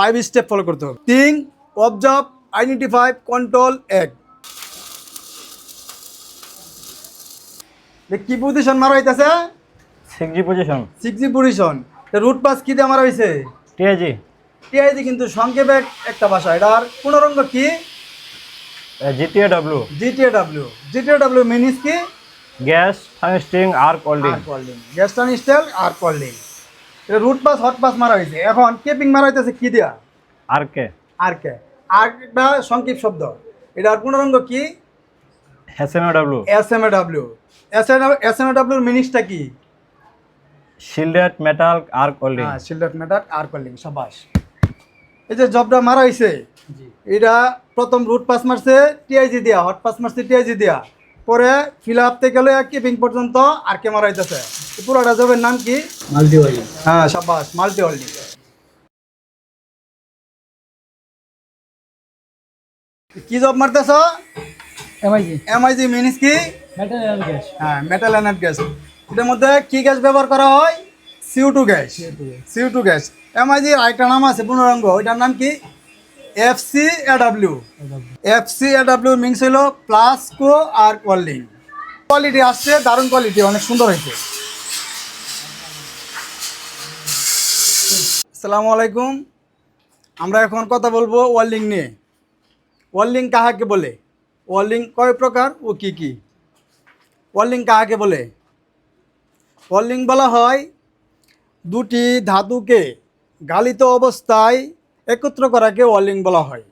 Five step follow করতে হবে। Thing observe identify control এক কি পজিশন মারা হইতেছে? Six G position six G position root pass কি দিয়ে মারা হয়েছে টিআইজি টিআইজি কিন্তু সংক্ষেপে একটা ভাষা। এটার পূর্ণরঙ্গ কি? GTA W GTA W GTA W মিনিস কি? গ্যাস ওল্ডিং আর কল্ডিং গ্যাস্টার্ন স্টাইল আর কল্ডিং এটা রুট পাস হট পাস মারা হয়েছে। এখন কেপিং মারা হইতেছে কি দিয়া? আরকে আর কে? আর একটা সংক্ষিপ শব্দ। এটার পূর্ণরঙ্গ কি? SMA W S M A W S S M A ডাব্লিউর মিনিসটা কি? শিল্ডেড মেটাল আর্ক ওল্ডিং হ্যাঁ শিল্ডার মেটার আর কল্ডিং সাবাস। এই যে জবটা মারা হয়েছে এটা প্রথম রুট পাস মারছে টিআইজি দিয়া হট পাস মারছে টিআইজি দিয়া। পরে ফিল আপতে গেলে কিপিং পর্যন্ত আর কে মারা হইতেছে। পুরোটা জবের নাম কি? মাল্টি হ্যাঁ সাবাস মাল্টি কি জব মারতেছ? এমআইজি এমআইজি মিনিস কি? মেটাল গ্যাস হ্যাঁ মেটাল অ্যানাট গ্যাস এটার মধ্যে কি গ্যাস ব্যবহার করা হয়? CO two gas CO two gas এমআইজির আরেকটা নাম আছে পূর্ণরঙ্গ। ওইটার নাম কি? F C AW F C AW mix হইল প্লাসকো আর কোয়ালিং কোয়ালিটি আসছে দারুণ কোয়ালিটি অনেক সুন্দর হয়েছে। আসসালামু আলাইকুম। আমরা এখন কথা বলব ওয়ার্লিং নিয়ে। ওয়ার্লিং কাহাকে বলে? ওয়ার্লিং কয় প্রকার ও কি কি? ওয়ার্লিং কাহাকে বলে? ওয়ার্লিং বলা হয় দুটি ধাতুকে গালিত অবস্থায় একত্র করাকে ওয়ার্লিং বলা হয়।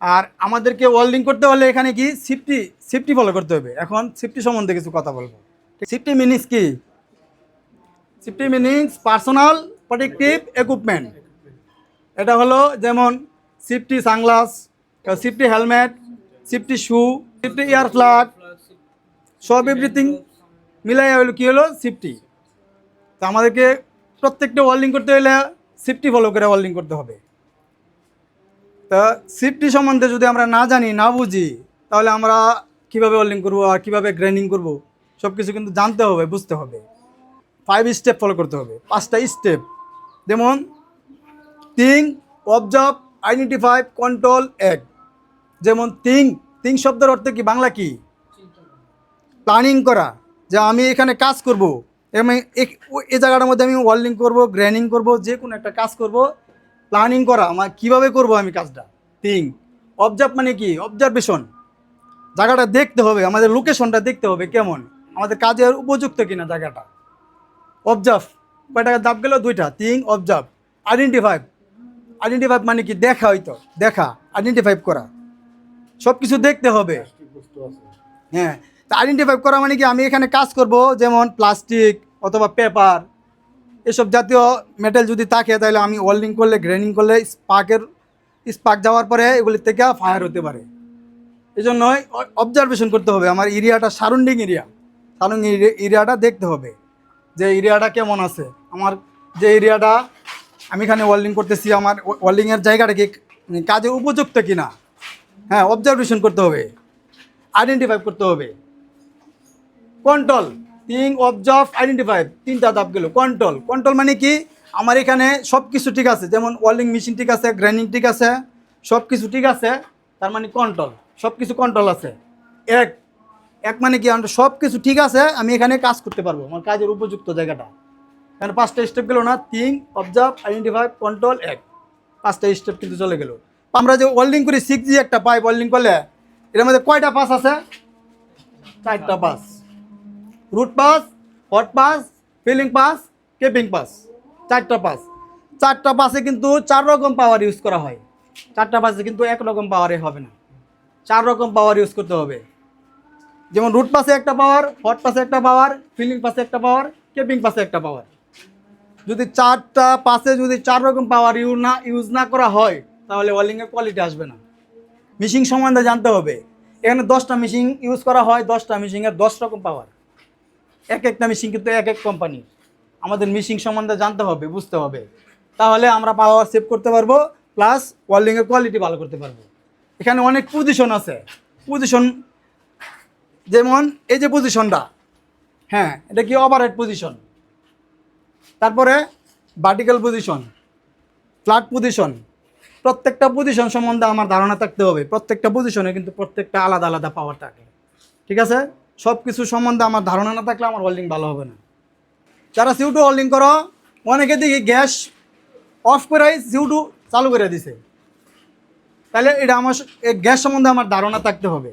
আর আমাদেরকে ওয়ার্লিং করতে হলে এখানে কি সিফটি সিফটি ফলো করতে হবে। এখন সিফটি সম্বন্ধে কিছু কথা বলব। সিফটি মিনিংস কি? Safety meanings personal protective equipment এটা হলো যেমন safety sunglass safety helmet safety shoe safety ear flat সব এভরিথিং মিলাই হলো কী হলো? সিফটি তো আমাদেরকে প্রত্যেকটা ওয়ার্ল্ডিং করতে হলে সিফটি ফলো করে ওয়ার্ল্ডিং করতে হবে। তা সিফটি সম্বন্ধে যদি আমরা না জানি, না বুঝি, তাহলে আমরা কীভাবে ওয়ার্ল্ডিং করব আর কীভাবে গ্রাইন্ডিং করব সব কিছু কিন্তু জানতে হবে, বুঝতে হবে। ফাইভ স্টেপ ফলো করতে হবে। পাঁচটা স্টেপ যেমন থিং অবজার্ভ আইডেন্টিফাই কন্ট্রোল এক যেমন থিং থিং শব্দের অর্থ কি? বাংলা কি? প্ল্যানিং করা। যে আমি এখানে কাজ করব। আমি এই জায়গাটার মধ্যে আমি ওয়ার্ল্ডিং করব গ্র্যানিং করব, যে কোনো একটা কাজ করব। প্ল্যানিং করা। আমার কীভাবে করব আমি কাজটা? থিং অবজার্ভ মানে কি? অবজারভেশন জায়গাটা দেখতে হবে। আমাদের লোকেশনটা দেখতে হবে কেমন? আমাদের কাজের উপযুক্ত কিনা জায়গাটা। অবজার্ভ কয় টাকা দাব গেল দুইটা থিং অবজার্ভ আইডেন্টিফাই আইডেন্টিফাই মানে কি? দেখা হয়তো দেখা আইডেন্টিফাই করা। সব কিছু দেখতে হবে। হ্যাঁ তা আইডেন্টিফাই করা মানে কি? আমি এখানে কাজ করব, যেমন প্লাস্টিক অথবা পেপার এসব জাতীয় মেটেল যদি থাকে, তাহলে আমি ওয়েল্ডিং করলে গ্রেনিং করলে স্পার্কের স্পার্ক যাওয়ার পরে এগুলি থেকে ফায়ার হতে পারে। এই জন্যই অবজারভেশন করতে হবে। আমার এরিয়াটা সারাউন্ডিং এরিয়া সারাউন্ডিং এরিয়াটা দেখতে হবে। যে এরিয়াটা কেমন আছে? আমার যে এরিয়াটা আমি এখানে ওয়েল্ডিং করতেছি, আমার ওয়েল্ডিংয়ের জায়গাটা কি মানে কাজে উপযুক্ত কিনা? হ্যাঁ অবজারভেশন করতে হবে আইডেন্টিফাই করতে হবে। কন্ট্রোল থিং অবজার্ভ আইডেন্টিফাই তিনটা ধাপ গেল। কন্ট্রোল কন্ট্রোল মানে কি? আমার এখানে সব কিছু ঠিক আছে, যেমন ওয়েল্ডিং মেশিন ঠিক আছে গ্রাইন্ডিং ঠিক আছে সব কিছু ঠিক আছে, তার মানে কন্ট্রোল সব কিছু কন্ট্রোল আছে। এক এক মানে কি আমার সব কিছু ঠিক আছে, আমি এখানে কাজ করতে পারব, আমার কাজের উপযুক্ত জায়গাটা। এখানে পাঁচটা স্টেপ গেলো না থিং অবজার্ভ আইডেন্টিফাই কন্ট্রোল এক। পাঁচটা স্টেপ কিন্তু চলে গেলো। আমরা যে ওয়েল্ডিং করি সিক্স জি একটা পাইপ ওয়েল্ডিং করলে, এর মধ্যে কয়টা পাস আছে? চারটা pass. Root pass hot pass filling pass capping pass চারটা পাস। চারটা পাসে কিন্তু চার রকম পাওয়ার ইউজ করা হয়। চারটা পাসে কিন্তু এক রকম পাওয়ারে হবে না। চার রকম পাওয়ার ইউজ করতে হবে। যেমন রুট পাশে একটা পাওয়ার হট পাশে একটা পাওয়ার ফিলিং পাশে একটা পাওয়ার কেপিং পাশে একটা পাওয়ার যদি চারটা পাশে যদি চার রকম পাওয়ার ইউজ না ইউজ না করা হয়, তাহলে ওয়ার্লিংয়ের কোয়ালিটি আসবে না। মিশিং সম্বন্ধে জানতে হবে। এখানে দশটা মেশিন ইউজ করা হয়, দশটা মেশিনের দশ রকম পাওয়ার এক একটা মেশিন কিন্তু এক এক কোম্পানি আমাদের মিশিং সম্বন্ধে জানতে হবে, বুঝতে হবে। তাহলে আমরা পাওয়ার সেভ করতে পারব প্লাস ওয়ার্লিংয়ের কোয়ালিটি ভালো করতে পারব। এখানে অনেক পজিশন আছে। পজিশন যেমন এই যে পজিশনটা হ্যাঁ এটা কি ওভারহেড পজিশন তারপরে ভার্টিক্যাল পজিশন ফ্ল্যাট পজিশন প্রত্যেকটা পজিশন সম্বন্ধে আমার ধারণা থাকতে হবে। প্রত্যেকটা পজিশনে কিন্তু প্রত্যেকটা আলাদা আলাদা পাওয়ার থাকে। ঠিক আছে? সব কিছু সম্বন্ধে আমার ধারণা না থাকলে আমার ওয়েল্ডিং ভালো হবে না। যারা সিউটু ওয়েল্ডিং করো, অনেকে দেখি গ্যাস অফ করে সিউটু চালু করে দিছে। তাহলে এটা আমার গ্যাস সম্বন্ধে আমার ধারণা থাকতে হবে।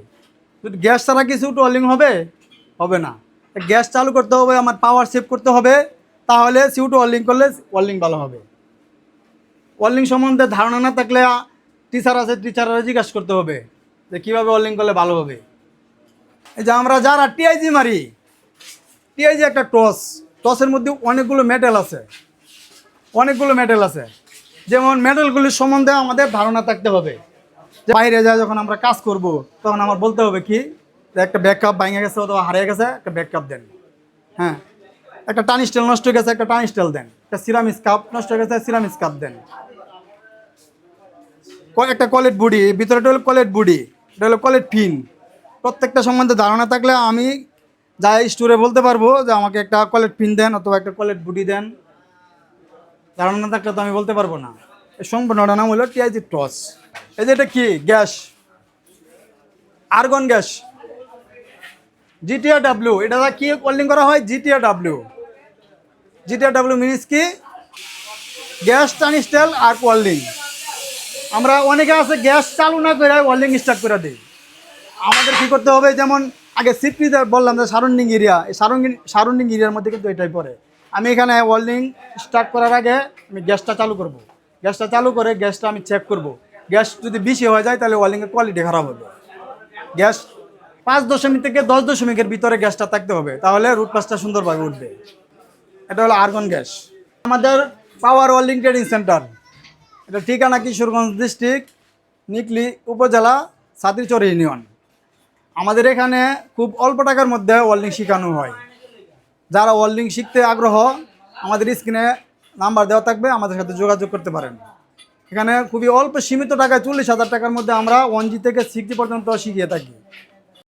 যদি গ্যাস ছাড়া কি সিউটু ওয়েল্ডিং হবে হবে না। গ্যাস চালু করতে হবে, আমার পাওয়ার সেভ করতে হবে, তাহলে সিউটু ওয়েল্ডিং করলে ওয়েল্ডিং ভালো হবে। ওয়েল্ডিং সম্বন্ধে ধারণা না থাকলে টিচার আছে টিচাররা জিজ্ঞাসা করতে হবে যে কীভাবে ওয়েল্ডিং করলে ভালো হবে। এই যে আমরা যারা টিআইজি মারি টিআইজি একটা টস, টসের মধ্যে অনেকগুলো মেটেল আছে। অনেকগুলো মেটেল আছে। যেমন মেটেলগুলির সম্বন্ধে আমাদের ধারণা থাকতে হবে। বাইরে যায় যখন আমরা কাজ করব, তখন আমার বলতে হবে কি একটা ব্যাকআপ ভেঙে গেছে অথবা হারিয়ে গেছে, একটা ব্যাকআপ দেন। হ্যাঁ? একটা টানি স্টেল নষ্ট হয়ে গেছে, একটা টানি স্টেল দেন। একটা সিরাম কাপ নষ্ট হয়ে গেছে সিরাম কাপ দেন। একটা কলেট বুডি ভিতরেটা হলো কলেট বুডি এটা হলো কলেট ফিন প্রত্যেকটা সম্বন্ধে ধারণা থাকলে আমি যাই স্টোরে বলতে পারব যে আমাকে একটা কলেট পিন দেন অথবা একটা কলেট বুডি দেন। ধারণা থাকলে তো আমি বলতে পারব না। এই সম্পূর্ণটা নাম হলো টিআইজি টস এই যে এটা কি? Gas. Argon gas. GTR W, এটা কি কলিং করা হয়? GTR W. GTR W means কি? গ্যাস টানিস্টেল আর ওয়েল্ডিং আমরা অনেকে আছে গ্যাস চালু না করে ওয়েল্ডিং স্টার্ট করে দিই। আমাদের কী করতে হবে? যেমন আগে সিপ্রিতে বললাম যে সারাউন্ডিং এরিয়া এই সারাউন্ডিং সারাউন্ডিং এরিয়ার মধ্যে কিন্তু এটাই পড়ে। আমি এখানে ওয়েল্ডিং স্টার্ট করার আগে আমি গ্যাসটা চালু করব। গ্যাসটা চালু করে গ্যাসটা আমি চেক করব। গ্যাস যদি বেশি হয়ে যায়, তাহলে ওয়েল্ডিংয়ের কোয়ালিটি খারাপ হবে। গ্যাস পাঁচ দশমিক থেকে দশ দশমিকের ভিতরে গ্যাসটা থাকতে হবে, তাহলে রুট পাসটা সুন্দরভাবে উঠবে। এটা হলো আর্গন গ্যাস। আমাদের পাওয়ার ওয়েল্ডিং ট্রেডিং সেন্টার এটা ঠিকানা কিশোরগঞ্জ ডিস্ট্রিক্ট নিকলি উপজেলা সাতিরচর ইউনিয়ন আমাদের এখানে খুব অল্প টাকার মধ্যে ওয়েল্ডিং শেখানো হয়। যারা ওয়েল্ডিং শিখতে আগ্রহ, আমাদের স্ক্রিনে নাম্বার দেওয়া থাকবে, আমাদের সাথে যোগাযোগ করতে পারেন। এখানে খুবই অল্প সীমিত টাকায় চল্লিশ হাজার টাকার মধ্যে আমরা ওয়ান জি থেকে সিক্সটি পর্যন্ত শিখিয়ে থাকি।